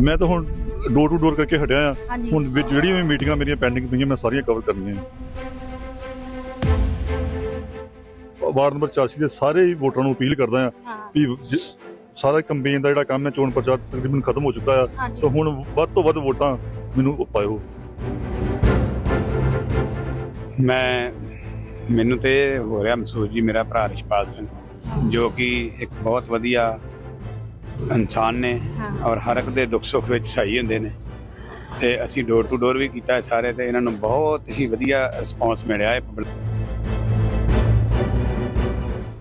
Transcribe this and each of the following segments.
ਮੈਂ ਤਾਂ ਹੁਣ ਡੋਰ ਟੂ ਡੋਰ ਕਰਕੇ ਹਟਿਆ ਆ। ਹਾਂਜੀ। ਹੁਣ ਵਿੱਚ ਜਿਹੜੀਆਂ ਵੀ ਮੀਟਿੰਗਾਂ ਮੇਰੀਆਂ ਪੈਂਡਿੰਗ ਪਈਆਂ ਮੈਂ ਸਾਰੀਆਂ ਕਵਰ ਕਰਨੀਆਂ ਵਾਰਡ ਨੰਬਰ 84 ਦੇ ਸਾਰੇ ਹੀ ਵੋਟਰਾਂ ਨੂੰ ਅਪੀਲ ਕਰਦਾ ਆ ਹਾਂ। ਵੀ ਜ- ਸਾਰਾ ਕੰਪੇਨ ਦਾ ਜਿਹੜਾ ਕੰਮ ਹੈ ਚੋਣ ਪ੍ਰਚਾਰ ਤਕਰੀਬਨ ਖਤਮ ਹੋ ਚੁੱਕਾ ਆ। ਹਾਂਜੀ। ਤਾਂ ਹੁਣ ਵੱਧ ਤੋਂ ਵੱਧ ਵੋਟਾਂ ਮੈਨੂੰ ਪਾਇਓ। ਮੈਂ ਮੈਨੂੰ ਤੇ ਹੋ ਰਿਹਾ ਮਹਿਸੂਸ ਜੀ ਮੇਰਾ ਭਰਾ ਰਿਸ਼ਪਾਲ ਸਿੰਘ ਜੋ ਕਿ ਇੱਕ ਬਹੁਤ ਵਧੀਆ ਇਨਸਾਨ ਨੇ ਹਾਂ। ਔਰ ਹਰ ਇੱਕ ਦੇ ਦੁੱਖ ਸੁੱਖ ਵਿੱਚ ਸਹੀ ਹੁੰਦੇ ਨੇ। ਤੇ ਅਸੀਂ ਡੋਰ ਟੂ ਡੋਰ ਵੀ ਕੀਤਾ ਹੈ ਸਾਰੇ ਤੇ ਇਹਨਾਂ ਨੂੰ ਬਹੁਤ ਹੀ ਵਧੀਆ ਰਿਸਪੌਂਸ ਮਿਲਿਆ ਹੈ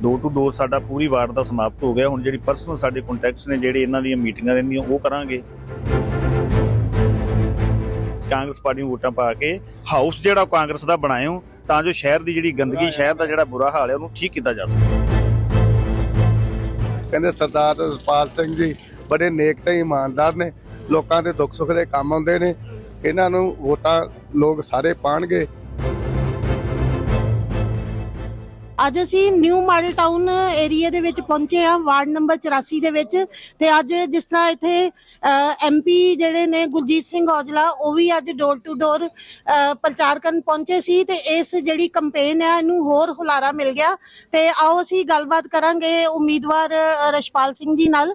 ਡੋਰ ਟੂ ਡੋਰ ਸਾਡਾ ਪੂਰੀ ਵਾਰਡ ਦਾ ਸਮਾਪਤ ਹੋ ਗਿਆ। ਹੁਣ ਜਿਹੜੀ ਪਰਸਨਲ ਸਾਡੇ ਕੰਟੈਕਟਸ ਨੇ ਜਿਹੜੇ ਇਹਨਾਂ ਦੀਆਂ ਮੀਟਿੰਗਾਂ ਰਹਿੰਦੀਆਂ ਉਹ ਕਰਾਂਗੇ। ਕਾਂਗਰਸ ਪਾਰਟੀ ਨੂੰ ਵੋਟਾਂ ਪਾ ਕੇ ਹਾਊਸ ਜਿਹੜਾ ਉਹ ਕਾਂਗਰਸ ਦਾ ਬਣਾਇਓ ਤਾਂ ਜੋ ਸ਼ਹਿਰ ਦੀ ਜਿਹੜੀ ਗੰਦਗੀ ਸ਼ਹਿਰ ਦਾ ਜਿਹੜਾ ਬੁਰਾ ਹਾਲ ਹੈ ਉਹਨੂੰ ਠੀਕ ਕੀਤਾ ਜਾ ਸਕੇ। ਕਹਿੰਦੇ ਸਰਦਾਰ ਰਸਪਾਲ ਸਿੰਘ ਜੀ ਬੜੇ ਨੇਕ ਤੇ ਇਮਾਨਦਾਰ ਨੇ, ਲੋਕਾਂ ਦੇ ਦੁੱਖ ਸੁੱਖ ਦੇ ਕੰਮ ਆਉਂਦੇ ਨੇ, ਇਹਨਾਂ ਨੂੰ ਵੋਟਾਂ ਲੋਕ ਸਾਰੇ ਪਾਣਗੇ। ਅੱਜ ਅਸੀਂ ਨਿਊ ਮਾਡਲ ਟਾਊਨ ਏਰੀਆ ਦੇ ਵਿੱਚ ਪਹੁੰਚੇ ਆ ਵਾਰਡ ਨੰਬਰ 84 ਦੇ ਵਿੱਚ। ਤੇ ਅੱਜ ਜਿਸ ਤਰ੍ਹਾਂ ਇੱਥੇ ਐਮਪੀ ਜਿਹੜੇ ਨੇ ਗੁਲਜੀਤ ਸਿੰਘ ਔਜਲਾ ਉਹ ਵੀ ਅੱਜ ਡੋਰ ਟੂ ਡੋਰ ਪ੍ਰਚਾਰ ਕਰਨ ਪਹੁੰਚੇ ਸੀ ਤੇ ਇਸ ਜਿਹੜੀ ਕੰਪੇਨ ਹੈ ਇਹਨੂੰ ਹੋਰ ਹੁਲਾਰਾ ਮਿਲ ਗਿਆ। ਤੇ ਆਓ ਅਸੀਂ ਗੱਲਬਾਤ ਕਰਾਂਗੇ ਉਮੀਦਵਾਰ ਅ, ਰਸ਼ਪਾਲ ਸਿੰਘ ਜੀ ਨਾਲ।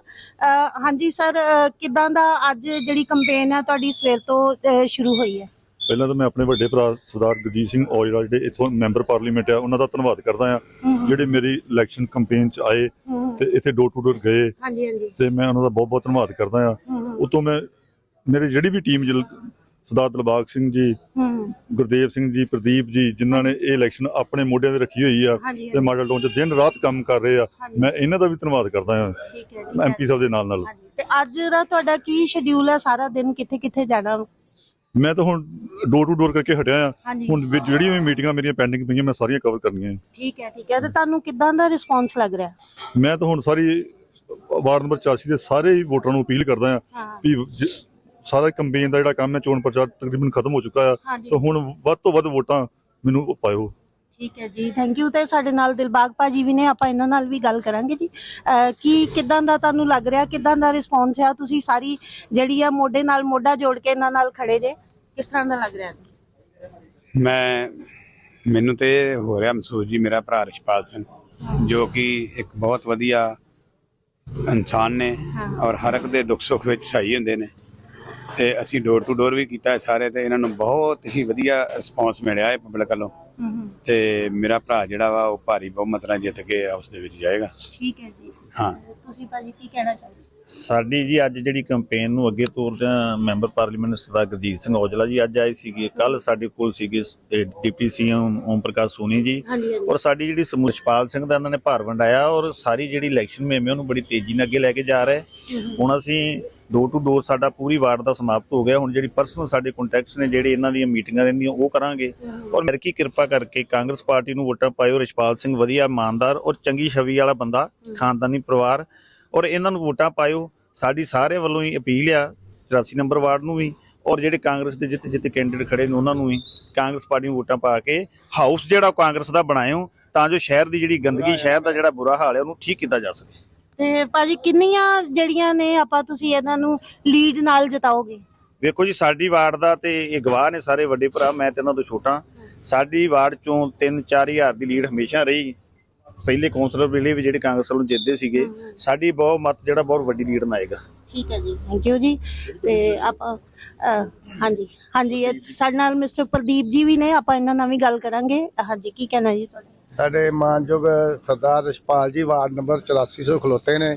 ਹਾਂਜੀ ਸਰ ਅ, ਕਿੱਦਾਂ ਦਾ ਅੱਜ ਜਿਹੜੀ ਕੰਪੇਨ ਹੈ ਤੁਹਾਡੀ ਸਵੇਰ ਤੋਂ ਸ਼ੁਰੂ ਹੋਈ ਹੈ? ਪਹਿਲਾਂ ਤਾਂ ਮੈਂ ਆਪਣੇ ਵੱਡੇ ਭਰਾ ਸਰਦਾਰ ਗੁਰਜੀਤ ਸਿੰਘ ਔਜਲਾ ਜਿਹੜੇ ਇੱਥੋਂ ਮੈਂਬਰ ਪਾਰਲੀਮੈਂਟ ਆ ਉਹਨਾਂ ਦਾ ਧੰਨਵਾਦ ਕਰਦਾ ਆ। ਜਿਹੜੇ ਮੇਰੀ ਇਲੈਕਸ਼ਨ ਕੈਂਪੇਨ ਚ ਆਏ ਤੇ ਇੱਥੇ ਡੋਰ ਟੂ ਡੋਰ ਗਏ ਹਾਂਜੀ ਹਾਂਜੀ। ਤੇ ਮੈਂ ਉਹਨਾਂ ਦਾ ਬਹੁਤ ਬਹੁਤ ਧੰਨਵਾਦ ਕਰਦਾ ਆ। ਉਤੋਂ ਮੈਂ ਮੇਰੀ ਜਿਹੜੀ ਵੀ ਟੀਮ ਸਰਦਾਰ ਦਿਲਬਾਗ ਸਿੰਘ ਜੀ ਗੁਰਦੇਵ ਸਿੰਘ ਜੀ ਪ੍ਰਦੀਪ ਜੀ ਜਿਨ੍ਹਾਂ ਨੇ ਇਹ ਇਲੈਕਸ਼ਨ ਆਪਣੇ ਮੋਢਿਆਂ ਤੇ ਰੱਖੀ ਹੋਈ ਆ ਤੇ ਮਾਡਲ ਟਾਊਨ 'ਚ ਦਿਨ ਰਾਤ ਕੰਮ ਕਰ ਰਹੇ ਆ। ਮੈਂ ਇਹਨਾਂ ਦਾ ਵੀ ਧੰਨਵਾਦ ਕਰਦਾ ਹਾਂ ਐਮਪੀ ਸਾਹਿਬ ਦੇ ਨਾਲ ਨਾਲ ਤੇ ਅੱਜ ਦਾ ਤੁਹਾਡਾ ਕੀ ਸ਼ਡਿਊਲ ਹੈ ਸਾਰਾ ਦਿਨ ਕਿੱਥੇ ਕਿੱਥੇ ਜਾਣਾ? ਮੈਂ ਤਾਂ ਹੁਣ ਡੋਰ ਟੂ ਡੋਰ ਕਰਕੇ ਹਟਿਆ ਆ। ਹਾਂਜੀ। ਹੁਣ ਜਿਹੜੀਆਂ ਵੀ ਮੀਟਿੰਗਾਂ ਮੇਰੀਆਂ ਪੈਂਡਿੰਗ ਪਈਆਂ ਮੈਂ ਸਾਰੀਆਂ ਕਵਰ ਕਰਨੀਆਂ ਠੀਕ ਹੈ ਠੀਕ ਹੈ। ਤੇ ਤੁਹਾਨੂੰ ਕਿੱਦਾਂ ਦਾ ਰਿਸਪੌਂਸ ਲੱਗ ਰਿਹਾ? ਮੈਂ ਤਾਂ ਹੁਣ ਸਾਰੀ ਵਾਰਡ ਨੰਬਰ 84 ਦੇ ਸਾਰੇ ਹੀ ਵੋਟਰਾਂ ਨੂੰ ਅਪੀਲ ਕਰਦਾ ਆ ਹਾਂ। ਵੀ ਜ- ਸਾਰਾ ਕੰਪੇਨ ਦਾ ਜਿਹੜਾ ਕੰਮ ਹੈ ਚੋਣ ਪ੍ਰਚਾਰ ਤਕਰੀਬਨ ਖਤਮ ਹੋ ਚੁੱਕਾ ਆ। ਹਾਂਜੀ। ਤਾਂ ਹੁਣ ਵੱਧ ਤੋਂ ਵੱਧ ਵੋਟਾਂ ਮੈਨੂੰ ਪਾਇਓ। ਠੀਕ ਹੈ ਜੀ ਥੈਂਕ ਯੂ ਤੇ ਸਾਡੇ ਨਾਲ ਦਿਲਬਾਗ ਭਾਜੀ ਵੀ ਨੇ ਆਪਾਂ ਇਹਨਾਂ ਨਾਲ ਵੀ ਗੱਲ ਕਰਾਂਗੇ ਜੀ। ਅਹ ਕੀ ਕਿੱਦਾਂ ਦਾ ਤੁਹਾਨੂੰ ਲੱਗ ਰਿਹਾ ਕਿੱਦਾਂ ਦਾ ਰਿਸਪੌਂਸ ਹੈ ਤੁਸੀਂ ਸਾਰੀ ਜਿਹੜੀ ਆ ਮੋਢੇ ਨਾਲ ਮੋਢਾ ਜੋੜ ਕੇ ਇਹਨਾਂ ਨਾਲ ਖੜੇ ਜੇ ਕਿਸ ਤਰ੍ਹਾਂ ਦਾ ਲੱਗ ਰਿਹਾ? ਮੈਂ ਮੈਨੂੰ ਤੇ ਹੋ ਰਿਹਾ ਮਹਿਸੂਸ ਜੀ ਮੇਰਾ ਭਰਾ ਰਿਸ਼ਪਾਲ ਸਿੰਘ ਜੋ ਕਿ ਇੱਕ ਬਹੁਤ ਵਧੀਆ ਇਨਸਾਨ ਨੇ ਔਰ ਹਰ ਇੱਕ ਦੇ ਦੁੱਖ ਸੁੱਖ ਵਿੱਚ ਸਹੀ ਹੁੰਦੇ ਨੇ। ਤੇ ਅਸੀਂ ਡੋਰ ਟੂ ਡੋਰ ਵੀ ਕੀਤਾ ਹੈ ਸਾਰੇ ਤੇ ਇਹਨਾਂ ਨੂੰ ਬਹੁਤ ਹੀ ਵਧੀਆ ਰਿਸਪੌਂਸ ਮਿਲਿਆ ਹੈ ਪਬਲਿਕ ਵੱਲੋਂ। ਤੇ ਮੇਰਾ ਭਰਾ ਜਿਹੜਾ ਵਾ ਉਹ ਭਾਰੀ ਬਹੁਮਤ ਨਾਲ ਜਿੱਤ ਕੇ ਹਾਊਸ ਦੇ ਵਿੱਚ ਜਾਏਗਾ। ਠੀਕ ਹੈ ਜੀ। ਹਾਂ। ਤੁਸੀਂ ਭਾਜੀ ਕੀ ਕਹਿਣਾ ਚਾਹੁੰਦੇ ਸਾਡੀ ਜੀ ਅੱਜ ਜਿਹੜੀ ਕੈਂਪੇਨ ਨੂੰ ਅੱਗੇ ਤੋਰਦੇ ਮੈਂਬਰ ਪਾਰਲੀਮੈਂਟ ਸਰਦਾਰ ਗੁਰਜੀਤ ਸਿੰਘ ਔਜਲਾ ਜੀ ਅੱਜ ਆਏ ਸੀਗੇ। ਕੱਲ ਸਾਡੇ ਕੋਲ ਸੀਗੇ ਡਿਪਟੀ ਸੀਐਮ ਓਮ ਪ੍ਰਕਾਸ਼ ਸੋਨੀ ਜੀ। ਔਰ ਸਾਡੀ ਜਿਹੜੀ ਸਮੂਸ਼ਪਾਲ ਸਿੰਘ ਦਾ ਇਹਨਾਂ ਨੇ ਭਾਰ ਵੰਡਾਇਆ ਔਰ ਸਾਰੀ ਜਿਹੜੀ ਇਲੈਕਸ਼ਨ ਮੇਮੇ ਉਹਨੂੰ ਬੜੀ ਤੇਜ਼ੀ ਨਾਲ ਅੱਗੇ ਲੈ ਕੇ ਜਾ ਰਹੇ। ਹੁਣ ਅਸੀਂ ਡੋਰ ਟੂ ਡੋਰ ਸਾਡਾ ਪੂਰੀ ਵਾਰਡ ਦਾ ਸਮਾਪਤ ਹੋ ਗਿਆ। ਹੁਣ ਜਿਹੜੀ ਪਰਸਨਲ ਸਾਡੇ ਕੰਟੈਕਟਸ ਨੇ, ਜਿਹੜੇ ਇਹਨਾਂ ਦੀਆਂ ਮੀਟਿੰਗਾਂ ਰਹਿੰਦੀਆਂ ਉਹ ਕਰਾਂਗੇ। ਔਰ ਮੇਰੇ ਕੀ ਕਿਰਪਾ ਕਰਕੇ ਕਾਂਗਰਸ ਪਾਰਟੀ ਨੂੰ ਵੋਟਾਂ ਪਾਇਓ। ਰਿਸ਼ਪਾਲ ਸਿੰਘ ਵਧੀਆ ਇਮਾਨਦਾਰ ਔਰ ਚੰਗੀ ਛਵੀ ਵਾਲਾ ਬੰਦਾ, ਖਾਨਦਾਨੀ ਪਰਿਵਾਰ। ਔਰ ਇਹਨਾਂ ਨੂੰ ਵੋਟਾਂ ਪਾਇਓ। ਸਾਡੀ ਸਾਰੇ ਵੱਲੋਂ ਹੀ ਅਪੀਲ ਆ 84 ਨੰਬਰ ਵਾਰਡ ਨੂੰ ਵੀ। ਔਰ ਜਿਹੜੇ ਕਾਂਗਰਸ ਦੇ ਜਿੱਥੇ ਜਿੱਥੇ ਕੈਂਡੀਡੇਟ ਖੜੇ ਨੇ, ਉਹਨਾਂ ਨੂੰ ਵੀ ਕਾਂਗਰਸ ਪਾਰਟੀ ਨੂੰ ਵੋਟਾਂ ਪਾ ਕੇ ਹਾਊਸ ਜਿਹੜਾ ਉਹ ਕਾਂਗਰਸ ਦਾ ਬਣਾਇਓ, ਤਾਂ ਜੋ ਸ਼ਹਿਰ ਦੀ ਜਿਹੜੀ ਗੰਦਗੀ, ਸ਼ਹਿਰ ਦਾ ਜਿਹੜਾ ਬੁਰਾ ਹਾਲ ਹੈ, ਉਹਨੂੰ ਠੀਕ ਕੀਤਾ ਜਾ ਸਕੇ। ਤੇ ਭਾਜੀ ਕਿੰਨੀਆਂ ਜਿਹੜੀਆਂ ਨੇ ਆਪਾਂ ਤੁਸੀਂ ਇਹਨਾਂ ਨੂੰ ਲੀਡ ਨਾਲ ਜਿਤਾਓਗੇ? ਵੇਖੋ ਜੀ ਸਾਡੀ ਵਾਰਡ ਦਾ ਤੇ ਇਹ ਗਵਾਹ ਨੇ ਸਾਰੇ ਵੱਡੇ ਭਰਾ ਮੈਂ ਤੇ ਇਹਨਾਂ ਤੋਂ ਛੋਟਾ। ਸਾਡੀ ਵਾਰਡ ਚੋਂ 3-4 ਹਜ਼ਾਰ ਦੀ ਲੀਡ ਹਮੇਸ਼ਾ ਰਹੀ। ਪਹਿਲੇ ਕੌਂਸਲਰ ਵੇਲੇ ਵੀ ਜਿਹੜੇ ਕਾਂਗਰਸ ਵੱਲੋਂ ਜਿੱਤਦੇ ਸੀਗੇ ਸਾਡੀ ਬਹੁਤ ਮਤ ਜਿਹੜਾ ਬਹੁਤ ਵੱਡੀ ਲੀਡ ਨਾਲ ਆਏਗਾ। ਠੀਕ ਹੈ ਜੀ ਥੈਂਕ ਯੂ ਜੀ। ਤੇ ਆਪਾਂ ਅਹ, ਹਾਂਜੀ ਹਾਂਜੀ ਇਹ ਸਾਡੇ ਨਾਲ ਮਿਸਟਰ ਪ੍ਰਦੀਪ ਜੀ ਵੀ ਨੇ ਆਪਾਂ ਇਹਨਾਂ ਨਾਲ ਵੀ ਗੱਲ ਕਰਾਂਗੇ। ਹਾਂਜੀ ਕੀ ਕਹਿਣਾ ਜੀ ਤੁਹਾਡਾ? ਸਾਡੇ ਮਾਨਯੋਗ ਸਰਦਾਰ ਰਸਪਾਲ ਜੀ, ਵਾਰਡ ਨੰਬਰ 84 ਤੋਂ ਖਲੋਤੇ ਨੇ।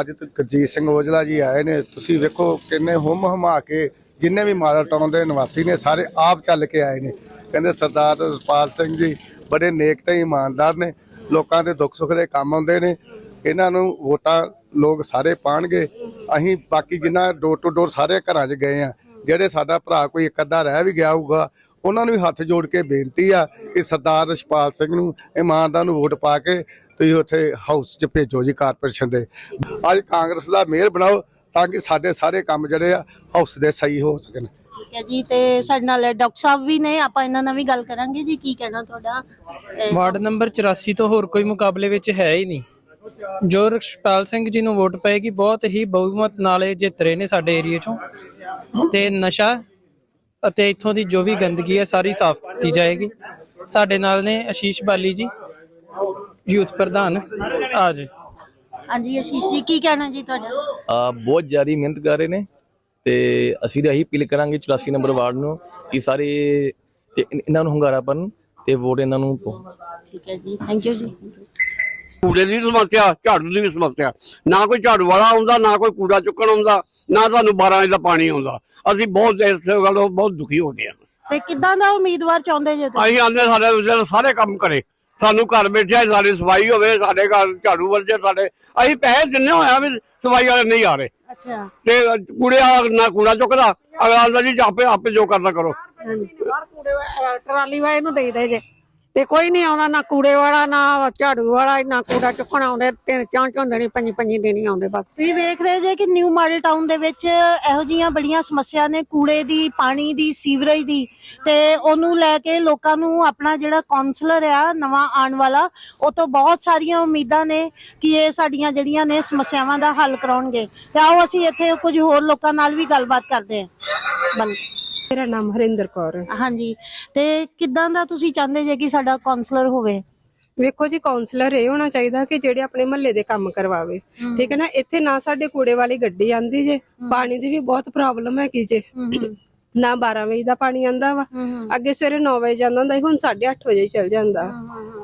ਅੱਜ ਗੁਰਜੀਤ ਸਿੰਘ ਔਜਲਾ ਜੀ ਆਏ ਨੇ। ਤੁਸੀਂ ਵੇਖੋ ਕਿੰਨੇ ਹੁਮ ਹਮਾ ਕੇ ਜਿੰਨੇ ਵੀ ਮਾਡਲ ਟਾਊਨ ਦੇ ਨਿਵਾਸੀ ਨੇ, ਸਾਰੇ ਆਪ ਚੱਲ ਕੇ ਆਏ ਨੇ। ਕਹਿੰਦੇ ਸਰਦਾਰ ਰਸਪਾਲ ਸਿੰਘ ਜੀ ਬੜੇ ਨੇਕ ਤੇ ਇਮਾਨਦਾਰ ਨੇ। ਲੋਕਾਂ ਦੇ ਦੁੱਖ ਸੁੱਖ ਦੇ ਕੰਮ ਆਉਂਦੇ ਨੇ। ਇਹਨਾਂ ਨੂੰ ਵੋਟਾਂ ਲੋਕ ਸਾਰੇ ਪਾਣਗੇ। ਅਸੀਂ ਬਾਕੀ ਜਿੰਨਾ ਡੋਰ ਟੂ ਡੋਰ ਸਾਰੇ ਘਰਾਂ 'ਚ ਗਏ ਆ ਜਿਹੜੇ ਸਾਡਾ ਭਰਾ ਕੋਈ ਇੱਕ ਅੱਧਾ ਰਹਿ ਵੀ ਗਿਆ ਹੋਊਗਾ ਉਹਨਾਂ ਨੂੰ ਵੀ ਹੱਥ ਜੋੜ ਕੇ ਬੇਨਤੀ ਆ ਕਿ ਸਰਦਾਰ ਰਛਪਾਲ ਸਿੰਘ ਨੂੰ ਇਮਾਨਦਾਰ ਨੂੰ ਵੋਟ ਪਾ ਕੇ ਤੁਸੀਂ ਉੱਥੇ ਹਾਊਸ 'ਚ ਭੇਜੋ ਜੀ ਕਾਰਪੋਰੇਸ਼ਨ ਦੇ। ਅੱਜ ਕਾਂਗਰਸ ਦਾ ਮੇਅਰ ਬਣਾਓ ਤਾਂ ਕਿ ਸਾਡੇ ਸਾਰੇ ਕੰਮ ਜਿਹੜੇ ਆ ਹਾਊਸ ਦੇ ਸਹੀ ਹੋ ਸਕਣ। ਠੀਕ ਹੈ ਜੀ ਤੇ ਸਾਡੇ ਨਾਲ ਡਾਕਟਰ ਸਾਹਿਬ ਵੀ ਨੇ ਆਪਾਂ ਇਹਨਾਂ ਨਾਲ ਵੀ ਗੱਲ ਕਰਾਂਗੇ ਜੀ ਕੀ ਕਹਿਣਾ ਤੁਹਾਡਾ? ਵਾਰਡ ਨੰਬਰ 84 ਤੋਂ ਹੋਰ ਕੋਈ ਮੁਕਾਬਲੇ ਵਿੱਚ ਹੈ ਹੀ ਨਹੀਂ। ਜੋ ਰਖਸ਼ਪਾਲ ਸਿੰਘ ਜੀ ਨੂੰ ਵੋਟ ਪਏਗੀ ਬਹੁਤ ਹੀ ਬਹੁਮਤ ਨਾਲ ਇਹ ਜਿੱਤ ਰਹੇ ਨੇ ਸਾਡੇ ਏਰੀਆ ਚੋਂ। ਤੇ ਨਸ਼ਾ ਅਤੇ ਇੱਥੋਂ ਦੀ ਜੋ ਵੀ ਗੰਦਗੀ ਹੈ ਸਾਰੀ ਸਾਫ਼ ਕੀਤੀ ਜਾਏਗੀ। ਸਾਡੇ ਨਾਲ ਨੇ ਆਸ਼ੀਸ਼ ਬਾਲੀ ਜੀ ਯੂਥ ਪ੍ਰਧਾਨ। ਆ ਜੀ। ਹਾਂਜੀ ਆਸ਼ੀਸ਼ ਜੀ ਕੀ ਕਹਿਣਾ ਜੀ ਤੁਹਾਡਾ? ਆ ਬਹੁਤ ਜ਼ਿਆਦਾ ਮਿਹਨਤ ਕਰ ਰਹੇ ਨੇ ਤੇ ਅਸੀਂ ਤਾਂ ਇਹੀ ਅਪੀਲ ਕਰਾਂਗੇ 84 ਨੰਬਰ ਵਾਰਡ ਨੂੰ ਕਿ ਸਾਰੇ ਤੇ ਇਨ- ਇਹਨਾਂ ਨੂੰ ਹੁੰਗਾਰਾ ਭਰਨ ਤੇ ਵੋਟ ਇਹਨਾਂ ਨੂੰ ਪਾਓ ਠੀਕ ਹੈ ਜੀ ਥੈਂਕ ਯੂ ਜੀ। ਕੂੜੇ ਦੀ ਸਮੱਸਿਆ ਝਾੜੂ ਦੀ ਵੀ ਸਮੱਸਿਆ। ਨਾ ਕੋਈ ਝਾੜੂ ਵਾਲਾ ਆਉਂਦਾ ਨਾ ਕੋਈ ਕੂੜਾ ਚੁੱਕਣ ਆਉਂਦਾ ਨਾ ਸਾਨੂੰ 12 ਵਜੇ ਦਾ ਪਾਣੀ ਆਉਂਦਾ। ਅਸੀਂ ਬਹੁਤ ਇਸ ਗੱਲੋਂ ਬਹੁਤ ਦੁਖੀ ਹੋ ਗਏ ਤੇ ਕਿੱਦਾਂ ਦਾ ਉਮੀਦਵਾਰ ਚਾਹੁੰਦੇ ਜੇ ਤੁਸੀਂ? ਅਸੀਂ ਆਂਦੇ ਸਾਡੇ ਸਾਰੇ ਕੰਮ ਕਰੇ। ਸਾਨੂੰ ਘਰ ਬੈਠਿਆ ਸਾਡੀ ਸਫ਼ਾਈ ਹੋਵੇ ਸਾਡੇ ਘਰ ਝਾੜੂ ਵਰਜੇ ਸਾਡੇ ਅਸੀਂ ਪੈਸੇ ਦਿੰਨੇ ਹੋਇਆ ਵੀ ਸਫ਼ਾਈ ਵਾਲੇ ਨਹੀਂ ਆ ਰਹੇ। ਅੱਛਾ। ਤੇ ਕੂੜੇ ਵਾਲਾ ਨਾ ਕੂੜਾ ਚੁੱਕਦਾ ਅਗਲਾ ਆਂਦਾ ਜੀ ਆਪੇ ਆਪੇ ਜੋ ਕਰਨਾ ਕਰੋ। ਟਰਾਲੀ ਵਾਲੇ ਨੂੰ ਦੇਈ ਦੇ ਜੇ। ਤੇ ਕੋਈ ਨਹੀਂ ਆਉਂਦਾ, ਨਾ ਕੂੜੇ ਵਾਲਾ, ਨਾ ਝਾੜੂ ਵਾਲਾ, ਨਾ ਕੂੜਾ ਚੁੱਕਣ ਆਉਂਦੇ, ਤਿੰਨ ਚਾਂ ਝੋਂਦੇ ਨਹੀਂ ਪੰਜੀ ਪੰਜੀ ਆਉਂਦੇ ਬਸ। ਤੁਸੀਂ ਵੇਖ ਰਹੇ ਜੇ ਕਿ ਨਿਊ ਮਾਡਲ ਟਾਊਨ ਦੇ ਵਿੱਚ ਇਹੋ ਜੀਆਂ ਬੜੀਆਂ ਸਮੱਸਿਆ ਨੇ, ਕੂੜੇ ਦੀ, ਪਾਣੀ ਦੀ, ਸੀਵਰੇਜ ਦੀ, ਤੇ ਉਹਨੂੰ ਲੈ ਕੇ ਲੋਕਾਂ ਨੂੰ ਆਪਣਾ ਜਿਹੜਾ ਕਾਉਂਸਲਰ ਆ, ਨਵਾਂ ਆਉਣ ਵਾਲਾ, ਉਹ ਤੋਂ ਬਹੁਤ ਸਾਰੀਆਂ ਉਮੀਦਾਂ ਨੇ ਕਿ ਇਹ ਸਾਡੀਆਂ ਜਿਹੜੀਆਂ ਨੇ ਸਮੱਸਿਆਵਾਂ ਦਾ ਹੱਲ ਕਰਾਉਣਗੇ। ਤੇ ਆਓ ਅਸੀਂ ਇੱਥੇ ਕੁਝ ਹੋਰ ਲੋਕਾਂ ਨਾਲ ਵੀ ਗੱਲਬਾਤ ਕਰਦੇ ਹਾਂ। ਬੰ- ਮੇਰਾ ਨਾਮ ਹਰਿੰਦਰ ਕੌਰ ਹੈ। ਹਾਂਜੀ। ਤੇ ਕਿੱਦਾਂ ਦਾ ਤੁਸੀਂ ਚਾਹੁੰਦੇ ਜੇ ਕਿ ਸਾਡਾ ਕਾਉਂਸਲਰ ਹੋਵੇ? ਵੇਖੋ ਜੀ ਕਾਉਂਸਲਰ ਇਹ ਹੋਣਾ ਚਾਹੀਦਾ ਕਿ ਜਿਹੜੇ ਆਪਣੇ ਮਹੱਲੇ ਦੇ ਕੰਮ ਕਰਵਾਵੇ। ਠੀਕ ਹੈ ਨਾ? ਇੱਥੇ ਨਾ ਸਾਡੇ ਕੂੜੇ ਵਾਲੀ ਗੱਡੀ ਆਂਦੀ ਜੇ ਪਾਣੀ ਦੀ ਵੀ ਬਹੁਤ ਪ੍ਰੋਬਲਮ ਹੈਗੀ ਜੇ। ਨਾ 12 ਵਜੇ ਦਾ ਪਾਣੀ ਆਂਦਾ ਵਾ ਅੱਗੇ ਸਵੇਰੇ 9 ਵਜੇ ਜਾਂਦਾ ਹੁੰਦਾ ਸੀ ਹੁਣ 8:30 ਵਜੇ ਚੱਲ ਜਾਂਦਾ।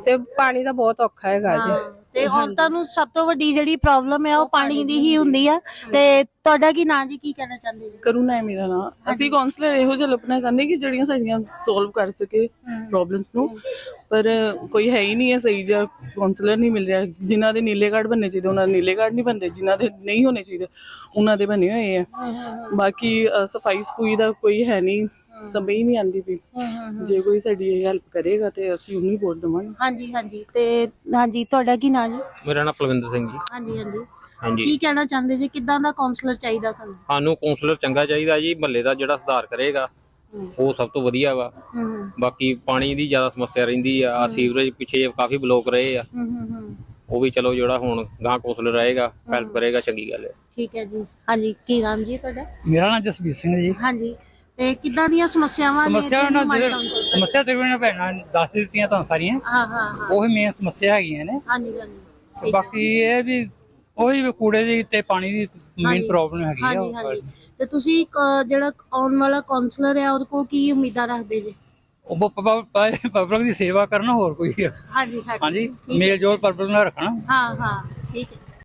ਤੇ ਪਾਣੀ ਦਾ ਬਹੁਤ ਔਖਾ ਹੈਗਾ ਜੀ। ਤੇ ਔਰਤਾਂ ਨੂੰ ਸਭ ਤੋਂ ਵੱਡੀ ਜਿਹੜੀ ਪ੍ਰੋਬਲਮ ਹੈ ਉਹ ਪਾਣੀ ਦੀ ਹੀ ਹੁੰਦੀ ਆ। ਤੇ ਤੁਹਾਡਾ ਕੀ ਨਾਂ ਜੀ? ਕੀ ਕਹਿਣਾ ਚਾਹੁੰਦੇ ਜੀ? ਕਰੁਣਾ ਹੈ ਮੇਰਾ ਨਾਮ ਅਸੀਂ ਕਾਉਂਸਲਰ ਇਹੋ ਜਿਹਾ ਲੱਭਣਾ ਚਾਹੁੰਦੇ ਕਿ ਜਿਹੜੀਆਂ ਸਾਡੀਆਂ ਸੋਲਵ ਕਰ ਸਕੇ ਪ੍ਰੋਬਲਮਸ ਨੂੰ। ਪਰ ਕੋਈ ਹੈ ਹੀ ਨਹੀਂ ਹੈ ਸਹੀ ਜਿਹਾ। ਕਾਉਂਸਲਰ ਨਹੀਂ ਮਿਲ ਰਿਹਾ। ਜਿਨ੍ਹਾਂ ਦੇ ਨੀਲੇ ਕਾਰਡ ਬਣਨੇ ਚਾਹੀਦੇ ਉਹਨਾਂ ਦੇ ਨੀਲੇ ਕਾਰਡ ਨਹੀਂ ਬਣਦੇ। ਜਿਨ੍ਹਾਂ ਦੇ ਨਹੀਂ ਹੋਣੇ ਚਾਹੀਦੇ ਉਹਨਾਂ ਦੇ ਬਣੇ ਹੋਏ ਆ। ਬਾਕੀ ਸਫ਼ਾਈ ਸਫੂਈ ਦਾ ਕੋਈ ਹੈ ਨਹੀਂ। ਸਮਝ ਹੀ ਨਹੀਂ ਆਂਦੀ ਵੀ ਜੇ ਕੋਈ ਸਾਡੀ ਹੈਲਪ ਕਰੇਗਾ ਤੇ ਅਸੀਂ ਉਹਨੂੰ ਹੀ ਵੋਟ ਦੇਵਾਂਗੇ। ਹਾਂਜੀ ਹਾਂਜੀ। ਤੇ ਹਾਂਜੀ ਤੁਹਾਡਾ ਕੀ ਨਾਂ ਜੀ? ਮੇਰਾ ਨਾਮ ਪਲਵਿੰਦਰ ਸਿੰਘ ਜੀ। ਹਾਂਜੀ ਹਾਂਜੀ। ਹਾਂਜੀ। ਕੀ ਕਹਿਣਾ ਚਾਹੁੰਦੇ ਜੀ? ਕਿੱਦਾਂ ਦਾ ਕਾਉਂਸਲਰ ਚਾਹੀਦਾ ਤੁਹਾਨੂੰ? ਸਾਨੂੰ ਕਾਉਂਸਲਰ ਚੰਗਾ ਚਾਹੀਦਾ ਜੀ ਮਹੱਲੇ ਦਾ ਜਿਹੜਾ ਸੁਧਾਰ ਕਰੇਗਾ ਉਹ ਸਭ ਤੋਂ ਵਧੀਆ ਵਾ। ਹੂੰ ਹੂੰ। ਬਾਕੀ ਪਾਣੀ ਦੀ ਜ਼ਿਆਦਾ ਸਮੱਸਿਆ ਰਹਿੰਦੀ ਆ ਆ ਸੀਵਰੇਜ ਪਿੱਛੇ ਕਾਫੀ ਬਲੋਕ ਰਹੇ ਆ। ਹੂੰ ਹੂੰ ਹੂੰ। ਉਹ ਵੀ ਚਲੋ ਜਿਹੜਾ ਹੁਣ ਗਾਂ ਕਾਉਂਸਲਰ ਆਏਗਾ ਹੈਲਪ ਕਰੇਗਾ ਚੰਗੀ ਗੱਲ ਹੈ ਠੀਕ ਹੈ ਜੀ। ਹਾਂਜੀ ਕੀ ਨਾਮ ਜੀ ਤੁਹਾਡਾ? ਮੇਰਾ ਨਾਮ ਜਸਬੀਰ ਸਿੰਘ ਜੀ। ਹਾਂਜੀ। ਤੇ ਕਿੱਦਾਂ ਦੀਆਂ ਸਮੱਸਿਆਵਾਂ ਨੇ ਸਮੱਸਿਆ ਉਹਨਾਂ ਦੇ? ਸਮੱਸਿਆ ਤਕਰੀਬਨ ਭੈਣਾਂ ਦੱਸ ਦਿੱਤੀਆਂ ਤੁਹਾਨੂੰ ਸਾਰੀਆਂ ਹਾਂ ਹਾਂ ਹਾਂ ਉਹ ਮੇਨ ਸਮੱਸਿਆ ਹੈਗੀਆਂ ਨੇ ਹਾਂਜੀ ਹਾਂਜੀ ਤੇ ਠੀਕ ਹੈ। ਬਾਕੀ ਇਹ ਵੀ ਉਹੀ ਵੀ ਕੂੜੇ ਦੀ ਤੇ ਪਾਣੀ ਦੀ ਮੇਨ ਹਾਂਜੀ। ਪ੍ਰੋਬਲਮ ਹੈਗੀ ਆ ਹਾਂਜੀ ਉਹ ਹਾਂਜੀ ਤੇ ਤੁਸੀਂ ਕ- ਜਿਹੜਾ ਆਉਣ ਵਾਲਾ ਕਾਉਂਸਲਰ ਹੈ ਉਹਦੇ ਕੋਲ ਕੀ ਉਮੀਦਾਂ ਰੱਖਦੇ ਜੀ ਉਹ ਪਬਲਿਕ ਦੀ ਸੇਵਾ ਕਰਨਾ ਹੋਰ ਕੋਈ ਆ। ਹਾਂਜੀ ਹਾਂਜੀ। ਮੇਲ ਜੋਲ ਪਬਲਿਕ ਨਾਲ ਰੱਖਣਾ ਹਾਂ ਹਾਂ ਠੀਕ ਹੈ